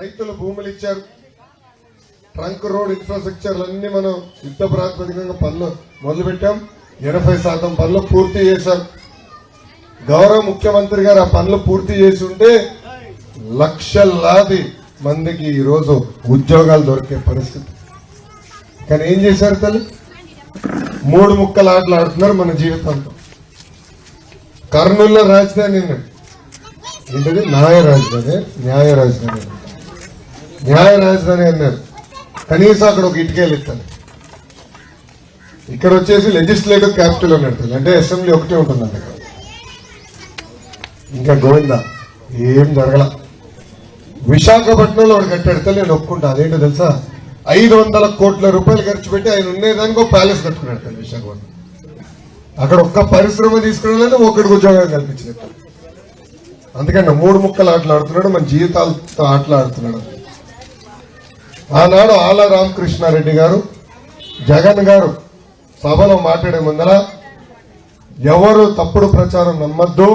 రైతులు భూములు ఇచ్చారు. ట్రంక్ రోడ్ ఇన్ఫ్రాస్ట్రక్చర్ అన్ని మనం యుద్ధ ప్రాతిపదికంగా పనులు మొదలు పెట్టాం ఎనభై శాతం పనులు పూర్తి చేశాం. గౌరవ ముఖ్యమంత్రి గారు ఆ పనులు పూర్తి చేసి ఉంటే లక్షలాది మందికి ఈరోజు ఉద్యోగాలు దొరికే పరిస్థితి. కానీ ఏం చేశారు తల్లి? మూడు ముక్కలు ఆటలు ఆడుతున్నారు మన జీవితంతో కర్నూలులో రాజధాని ఏంటది? న్యాయ రాజధాని న్యాయ రాజధాని. న్యాయ రాజధాని అన్నారు. కనీసం అక్కడ ఒక ఇటుకేలు ఇస్తాను ఇక్కడ వచ్చేసి లెజిస్లేటివ్ క్యాపిటల్ అన్నట్టు అంటే అసెంబ్లీ ఒకటే ఉంటుంది అక్కడ ఇంకా గోవిందా ఏం జరగల? విశాఖపట్నంలో వాడు కట్టాడితే నేను ఒప్పుకుంటా. అదేంటో తెలుసా? ఐదు వందల కోట్ల రూపాయలు ఖర్చు పెట్టి ఆయన ఉండేదానికి ఒక ప్యాలెస్ కట్టుకున్నాడు విశాఖపట్నం. అక్కడ ఒక్క పరిశ్రమ తీసుకురాలేదు ఒకడికి ఉద్యోగం కల్పించినట్టు అందుకని మూడు ముక్కలు ఆటలు ఆడుతున్నాడు మన జీవితాలతో ఆటలు ఆడుతున్నాడు. ఆనాడు ఆల రామకృష్ణారెడ్డి గారు జగన్ గారు సభలో మాట్లాడే ముందర ఎవరు తప్పుడు ప్రచారం నమ్మద్దు.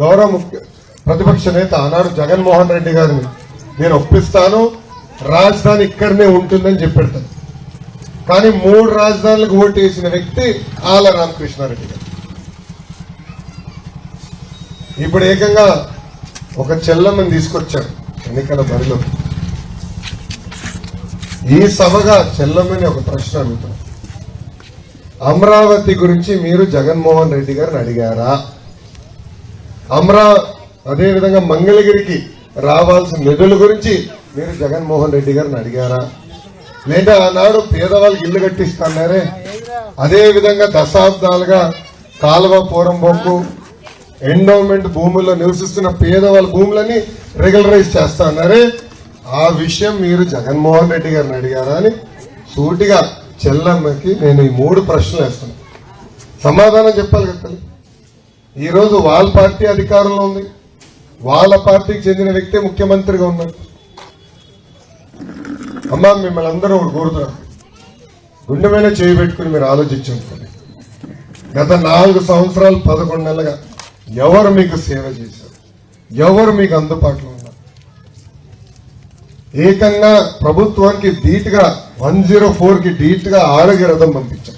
గౌరవ ముఖ్య ప్రతిపక్ష నేత ఆనాడు జగన్మోహన్ రెడ్డి గారిని నేను ఒప్పిస్తాను. రాజధాని ఇక్కడనే ఉంటుందని చెప్పెడతాను కానీ మూడు రాజధానులకు ఓటు వేసిన వ్యక్తి ఆల రామకృష్ణారెడ్డి గారు. ఇప్పుడు ఏకంగా ఒక చెల్లమ్మని తీసుకొచ్చారు ఎన్నికల బరిలో. ఈ సభగా చెల్లమని ఒక ప్రశ్న అడుగుతాను అమరావతి గురించి మీరు జగన్మోహన్ రెడ్డి గారిని అడిగారా? అమరా అదేవిధంగా మంగళగిరికి రావాల్సిన నిధుల గురించి మీరు జగన్మోహన్ రెడ్డి గారిని అడిగారా? లేదా ఆనాడు పేదవాళ్ళకి ఇల్లు కట్టిస్తున్నారే? అదేవిధంగా దశాబ్దాలుగా కాలువ పోరంబొక్కు ఎండోమెంట్ భూముల్లో నివసిస్తున్న పేదవాళ్ళ భూములని రెగ్యులరైజ్ చేస్తున్నారే? ఆ విషయం మీరు జగన్మోహన్ రెడ్డి గారిని అడిగారా అని సూటిగా చెల్లమ్మకి నేను ఈ మూడు ప్రశ్నలు వేస్తున్నా సమాధానం చెప్పాలి కదా ఈరోజు వాళ్ళ పార్టీ అధికారంలో ఉంది. వాళ్ళ పార్టీకి చెందిన వ్యక్తే ముఖ్యమంత్రిగా ఉన్నారు అమ్మా మిమ్మల్ని అందరూ ఒకటి కోరుతున్నారు గుండె మీద చేయి పెట్టుకుని మీరు ఆలోచించుకోండి గత నాలుగు సంవత్సరాలు పదకొండు నెలలుగా ఎవరు మీకు సేవ చేశారు? ఎవరు మీకు అందుబాటులో ఏకంగా ప్రభుత్వానికి ధీటుగా వన్ జీరో ఫోర్కి డీట్గా ధీటుగా ఆరోగ్య రథం పంపించాం.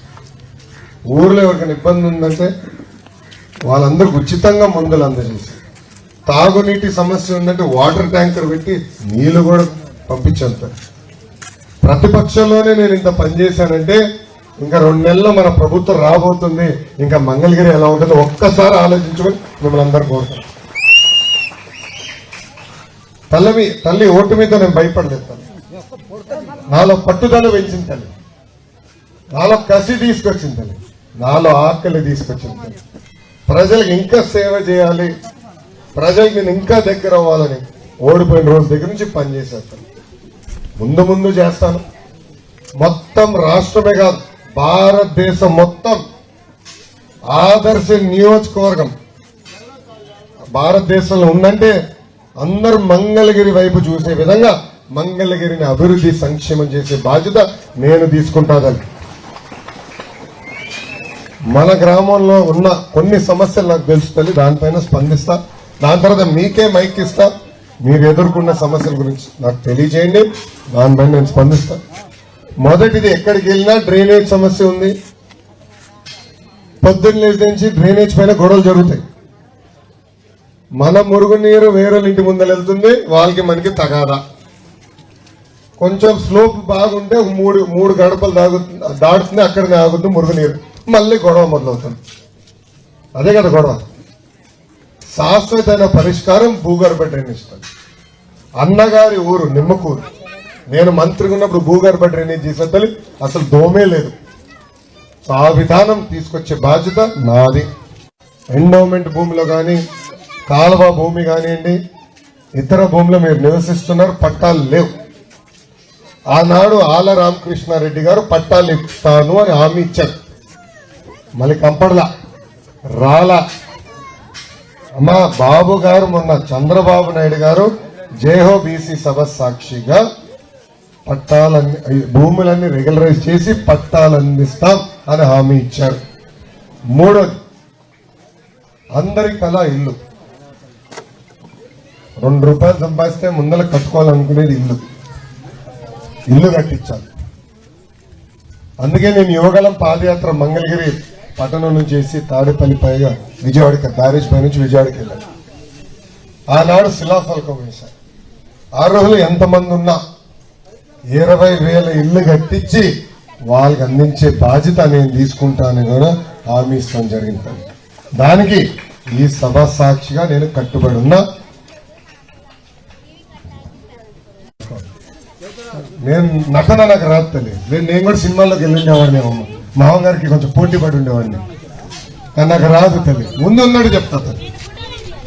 ఊర్లో ఎవరికైనా ఇబ్బంది ఉందంటే వాళ్ళందరికి ఉచితంగా మందులు అందజేసి తాగునీటి సమస్య ఉందంటే వాటర్ ట్యాంకర్ పెట్టి నీళ్ళు కూడా పంపించాను ప్రతిపక్షంలోనే నేను ఇంత పనిచేశానంటే ఇంకా రెండు నెలల్లో మన ప్రభుత్వం రాబోతుంది ఇంకా మంగళగిరి ఎలా ఉంటుందో ఒక్కసారి ఆలోచించుకొని మిమ్మల్ని అందరు కోరుతాను తల్లి తల్లి ఓటు మీద నేను భయపడలేదు తల్లి. నాలో పట్టుదల పెంచింది తల్లి. నాలో కసి తీసుకొచ్చింది తల్లి. నాలో ఆకలి తీసుకొచ్చింది తల్లి. ప్రజలకు ఇంకా సేవ చేయాలి. ప్రజలకు నేను ఇంకా దగ్గర అవ్వాలని ఓడిపోయిన రోజు దగ్గర నుంచి పనిచేసేస్తాను ముందు ముందు చేస్తాను. మొత్తం రాష్ట్రమే కాదు భారతదేశం మొత్తం ఆదర్శ నియోజకవర్గం. భారతదేశంలో ఉందంటే అందరూ మంగళగిరి వైపు చూసే విధంగా మంగళగిరిని అభివృద్ధి సంక్షేమం చేసే బాధ్యత నేను తీసుకుంటాదని మన గ్రామంలో ఉన్న కొన్ని సమస్యలు నాకు తెలుస్తుంది దానిపైన స్పందిస్తా. దాని తర్వాత మీకే మైక్ ఇస్తా. మీరు ఎదుర్కొన్న సమస్యల గురించి నాకు తెలియజేయండి. దానిపైన నేను స్పందిస్తా. మొదటిది ఎక్కడికి వెళ్ళినా డ్రైనేజ్ సమస్య ఉంది. పొద్దున్న నుంచి డ్రైనేజ్ పైన గొడవలు జరుగుతాయి. మన మురుగునీరు వేరే ఇంటి ముందర వెళ్తుంది వాళ్ళకి మనకి తగాదా. కొంచెం స్లోప్ బాగుంటే మూడు మూడు గడపలు దాగు దాటుతుంది అక్కడనే ఆగుతుంది మురుగునీరు మళ్ళీ గొడవ మొదలవుతుంది. అదే కదా గొడవ. శాశ్వతమైన పరిష్కారం భూగర్భ డ్రైనేజ్ అన్నగారి ఊరు నిమ్మకూరు. నేను మంత్రిగా ఉన్నప్పుడు భూగర్భ డ్రైనేజ్ చేసేది అసలు దోమే లేదు. ఆ విధానం తీసుకొచ్చే బాధ్యత నాది. ఎండోమెంట్ భూమిలో కానీ కాలువ భూమి కానివ్వండి ఇతర భూమిలో మీరు నివసిస్తున్నారు పట్టాలు లేవు. ఆనాడు ఆల రామకృష్ణారెడ్డి గారు పట్టాలు ఇస్తాను అని హామీ ఇచ్చారు. మళ్ళీ కంపడలా రాలా. అమ్మా బాబు గారు మొన్న చంద్రబాబు నాయుడు గారు జేహో బీసీ సభ సాక్షిగా పట్టాలన్నీ భూములన్నీ రెగ్యులరైజ్ చేసి పట్టాలు అందిస్తాం అని హామీ ఇచ్చారు. మూడోది అందరి కళ ఇల్లు. రెండు రూపాయలు సంపాదిస్తే ముందర కట్టుకోవాలనుకునేది ఇల్లు. ఇల్లు కట్టించాలి. అందుకే నేను యువగలం పాదయాత్ర మంగళగిరి పట్టణం నుంచి చేసి తాడేపల్లి పైగా విజయవాడకి బ్యారేజ్ పై నుంచి విజయవాడకి వెళ్ళాను. ఆనాడు శిలాఫలకం వేశాను ఆ రోజులు ఎంతమంది ఉన్నా ఇరవై వేల ఇల్లు కట్టించి వాళ్ళకి అందించే బాధ్యత నేను తీసుకుంటానని కూడా హామీ ఇస్తాం జరిగింది. దానికి ఈ సభ సాక్షిగా నేను కట్టుబడి ఉన్నా. నేను నటన నాకు రాదు తల్లి. నేను నేను కూడా సినిమాల్లోకి వెళ్ళిండేవాడిని అమ్మ. మామగారికి గారికి కొంచెం పోటీ పడి ఉండేవాడిని. కానీ నాకు రాదు తల్లి. ముందు ఉన్నాడు చెప్తా తల్లి.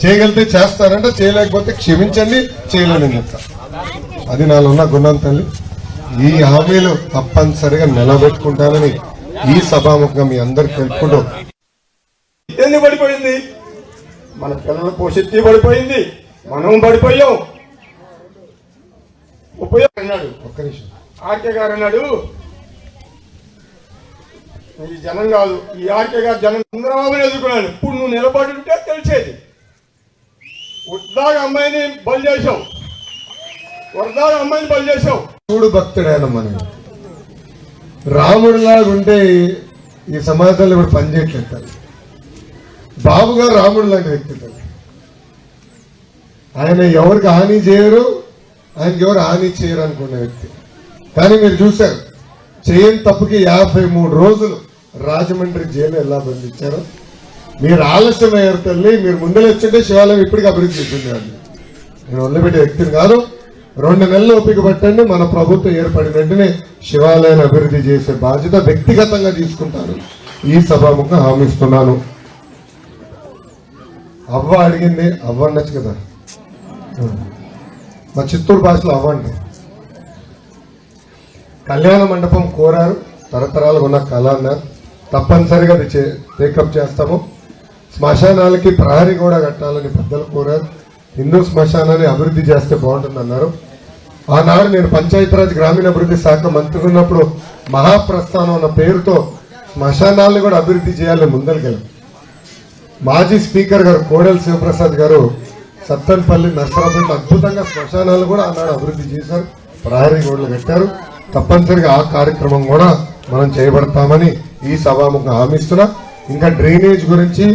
చేయగలిగితే చేస్తానంటే చేయలేకపోతే క్షమించండి చేయలేని చెప్తా. అది నాలో ఉన్న గుణం తల్లి. ఈ హామీలు తప్పనిసరిగా నిలబెట్టుకుంటానని ఈ సభాముఖంగా మీ అందరికి తెలుపుకుంటూ పడిపోయింది. మన పిల్లల భవిష్యత్తు పడిపోయింది. మనం పడిపోయాం. ఉపయోగం అన్నాడు ఒక్క నిమిషం. ఆర్కే గారు అన్నాడు ఈ జనం కాదు. ఈ ఆర్కే గారు జనం చంద్రబాబుని ఎదుర్కొన్నాడు. ఇప్పుడు నువ్వు నిలబడి ఉంటే తెలిసేది. ఉద్దాగా అమ్మాయిని బలి చేసావు వరదాగా అమ్మాయిని బలి చేసావు చూడు భక్తుడైన మనం. రాముడిలాగా ఉంటే ఈ సమాజంలో ఇప్పుడు పనిచేయట్లేదు తల్లి. బాబు గారు రాముడు లాంటి వ్యక్తి తల్లి. ఆయన ఎవరికి హాని చేయరు ఆయనకి ఎవరు హాని చేయరు అనుకునే వ్యక్తి. కానీ మీరు చూశారు చేయని తప్పుకి యాభై మూడు రోజులు రాజమండ్రి జైలు ఎలా బంధించారు. మీరు ఆలస్యమయ్యారు తల్లి మీరు ముందర వచ్చింటే శివాలయం ఇప్పటికి అభివృద్ధి చేసిండేవాడిని నేను వదిలిపెట్టే వ్యక్తిని కాదు రెండు నెలలు ఓపిక పట్టండి మన ప్రభుత్వం ఏర్పడిన వెంటనే శివాలయాన్ని అభివృద్ధి చేసే బాధ్యత వ్యక్తిగతంగా తీసుకుంటాను. ఈ సభాముఖం హామీస్తున్నాను. అవ్వ అడిగింది అవ్వ అనొచ్చు కదా. మా చిత్తూరు భాషలో అవ్వండి. కళ్యాణ మండపం కోరారు. తరతరాలుగా ఉన్న కళ అన్నారు తప్పనిసరిగా అది టేకప్ చేస్తాము. శ్మశానాలకి ప్రహరీ కూడా కట్టాలని పెద్దలు కోరారు. హిందూ శ్మశానాన్ని అభివృద్ధి చేస్తే బాగుంటుంది అన్నారు ఆనాడు నేను పంచాయతీరాజ్ గ్రామీణాభివృద్ధి శాఖ మంత్రి ఉన్నప్పుడు మహాప్రస్థానం అన్న పేరుతో శ్మశానాలను కూడా అభివృద్ధి చేయాలని ముందరికెళ్ళాం మాజీ స్పీకర్ గారు కోడెల శివప్రసాద్ గారు సత్తెనపల్లి నర్సరాపేట అద్భుతంగా శ్మశానాలు కూడా ఆనాడు అభివృద్ధి చేశారు. ప్రహరీ గోడలు కట్టారు. తప్పనిసరిగా ఆ కార్యక్రమం కూడా మనం చేయబడతామని ఈ సభాముఖంగా హామీస్తున్నా. ఇంకా డ్రైనేజ్ గురించి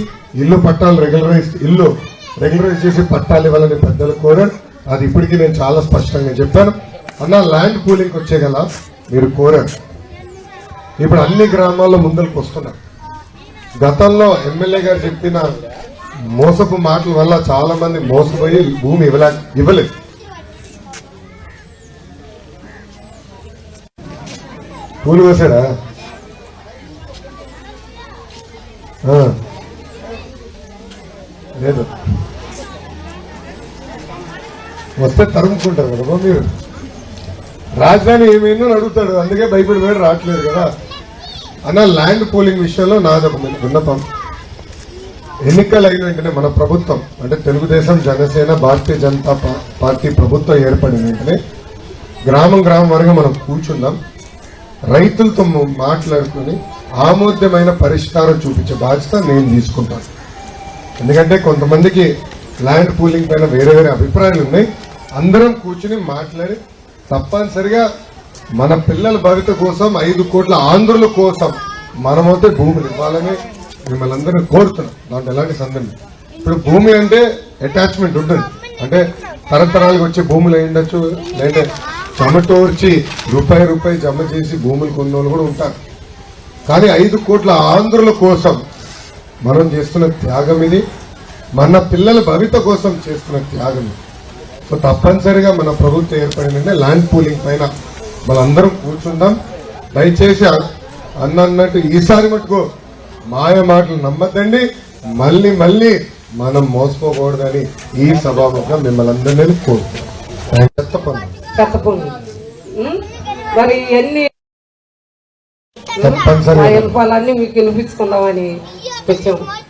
ఇల్లు పట్టాలు రెగ్యులరైజ్ ఇల్లు రెగ్యులరైజ్ చేసి పట్టాలు ఇవ్వాలని పెద్దలు కోరారు. అది ఇప్పటికీ నేను చాలా స్పష్టంగా చెప్పాను. అన్న ల్యాండ్ కూలింగ్ వచ్చే గల మీరు కోరారు. ఇప్పుడు అన్ని గ్రామాల్లో ముందరకు వస్తున్నారు గతంలో ఎమ్మెల్యే గారు చెప్పిన మోసపు మాటల వల్ల చాలా మంది మోసపోయి భూమి ఇవ్వలే ఇవ్వలేదు. పూలు వేసాడా ఆ. లేదు. వస్తే తరుముకుంటారు కదా మీరు. రాజధాని ఏమైందో అడుగుతాడు. అందుకే భయపడి రావట్లేదు కదా. అన్న ల్యాండ్ పోలింగ్ విషయంలో నాది ఒక విన్నపం. ఎన్నికలు అయిన వెంటనే మన ప్రభుత్వం అంటే తెలుగుదేశం జనసేన భారతీయ జనతా పార్టీ ప్రభుత్వం ఏర్పడిన వెంటనే గ్రామం గ్రామం వరకు మనం కూర్చుందాం రైతులతో మాట్లాడుకుని ఆమోద్యమైన పరిష్కారం చూపించే బాధ్యత నేను తీసుకుంటాను. ఎందుకంటే కొంతమందికి ల్యాండ్ పూలింగ్ పైన వేరే వేరే అభిప్రాయాలు ఉన్నాయి. అందరం కూర్చుని మాట్లాడి తప్పనిసరిగా మన పిల్లల భవిత కోసం ఐదు కోట్ల ఆంధ్రుల కోసం మనమైతే భూములు ఇవ్వాలని మిమ్మల్ని అందరినీ కోరుతున్నాం. దాంట్లో ఎలాంటి సందర్భం ఇప్పుడు భూమి అంటే అటాచ్మెంట్ ఉంటుంది. అంటే తరతరాలకు వచ్చే భూములు అయి ఉండొచ్చు లేదంటే చెమటోర్చి రూపాయి రూపాయి జమ చేసి భూములు కొన్నోళ్ళు కూడా ఉంటారు. కానీ ఐదు కోట్ల ఆంధ్రుల కోసం మనం చేస్తున్న త్యాగం ఇది. మన పిల్లల భవిత కోసం చేస్తున్న త్యాగం ఇది. సో తప్పనిసరిగా మన ప్రభుత్వం ఏర్పడిందంటే ల్యాండ్ పూలింగ్ పైన మనందరం కూర్చుందాం. దయచేసి అన్నట్టు ఈసారి మటుకు మాయ మాటలు నమ్మద్దండి. మళ్ళీ మళ్ళీ మనం మోసపోకూడదని ఈ సభాముఖంగా మిమ్మల్ని అందరినీ కోరుతున్నాం చెప్పండి చెత్తపూడి మరి ఎన్ని ఆ ఎలుపాలన్నీ మీకు వినిపించుకుందామని